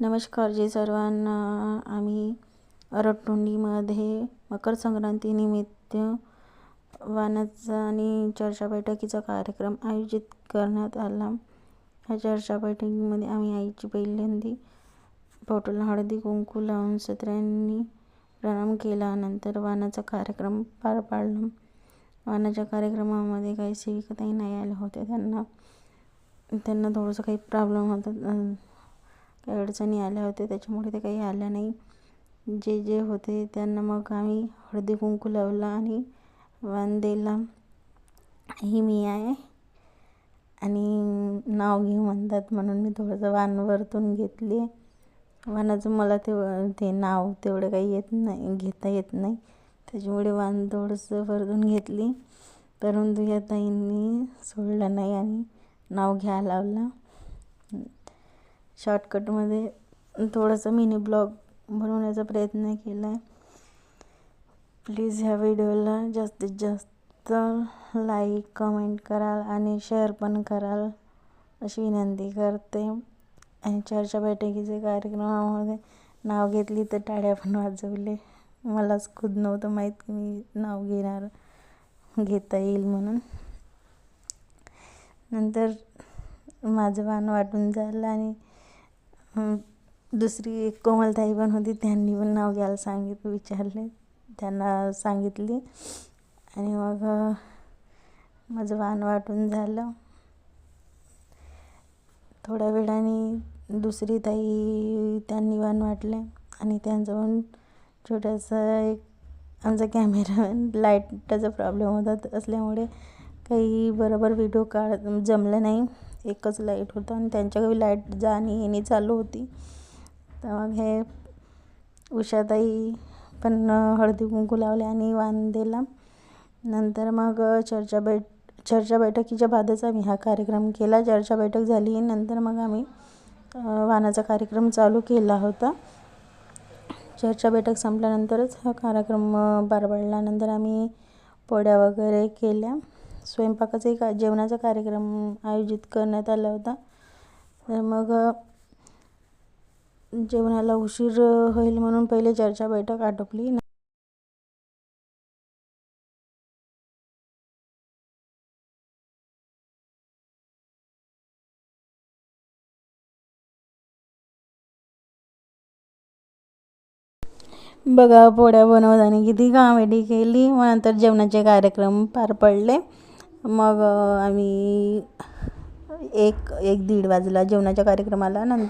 नमस्कार जी सर्वांना आम्ही रटुंडीमध्ये मकर संक्रांतीनिमित्त वानाचा आणि चर्चा बैठकीचा कार्यक्रम आयोजित करण्यात आला. ह्या चर्चा बैठकीमध्ये आम्ही आईची पहिल्यांदी बोटाला हळदी कुंकू लावून सत्र्यांनी प्रणाम केला. नंतर वानाचा कार्यक्रम पार पाडला. वानाच्या कार्यक्रमामध्ये काही सेविकाताई नाही आल्या होत्या. त्यांना त्यांना थोडंसं काही प्रॉब्लेम होता. काही अडचणी आल्या होत्या त्याच्यामुळे ते काही आल्या नाही. जे जे होते त्यांना मग आम्ही हळदी कुंकू लावला आणि वाण दिला ही मी आहे आणि नाव घे म्हणतात म्हणून मी थोडंसं वान वरतून घेतली. वानाचं मला ते ते नाव तेवढं काही येत नाही घेता येत नाही. त्याच्यामुळे वान थोडंसं वरतून घेतली. परंतु या ताईंनी सोडलं नाही आणि नाव घ्या लावलं. शॉर्टकटमध्ये थोडंसं मिनी ब्लॉग बनवण्याचा प्रयत्न केला आहे प्लीज ह्या व्हिडिओला जास्तीत जास्त लाईक कमेंट कराल आणि शेअर पण कराल अशी विनंती करते. आणि चर्चा बैठकीचे कार्यक्रमामध्ये नाव घेतली तर टाळ्या पण वाजवले. मलाच खुद नव्हतं माहीत की मी नाव घेणार घेता येईल म्हणून. नंतर माझं वाण वाटून झालं आणि दुसरी एक कोमलताई पण होती. त्यांनी पण नाव घ्यायला सांगितलं विचारले. त्यांना सांगितली. आणि मग माझं वाण वाटून झालं. थोड्या वेळाने दुसरी ताई त्यांनी वाण वाटले. आणि त्यांचं पण छोटासा एक आमचा कॅमेरा लाईटाचा प्रॉब्लेम होता. असल्यामुळे काही बरोबर व्हिडिओ काढ जमलं नाही. एकच लाइट होतं आणि त्यांच्या घरी लाइट जाणे येणे चालू होती. तर मग हे उषाताई पण हळदी कुंकू लावले आणि वाण दिला नंतर मग चर्चा बैठ चर्चा बैठकीच्या बादच आम्ही हा कार्यक्रम केला. चर्चा बैठक झाली. नंतर मग आम्ही वाणाचा कार्यक्रम चालू केला होता. चर्चा बैठक संपल्यानंतरच हा कार्यक्रम पार पडल्यानंतर आम्ही पोळ्या वगैरे केल्या. स्वयंपाकाचा एक जेवणाचा कार्यक्रम आयोजित करण्यात आला होता. तर मग जेवणाला उशीर होईल म्हणून पहिले चर्चा बैठक आटोपली. बघा पोळ्या बनवताना किती कामेडी केली. मग नंतर जेवणाचे कार्यक्रम पार पडले. मग आम्ही एक एक दीड वाजला जेवणाच्या कार्यक्रमाला. नंतर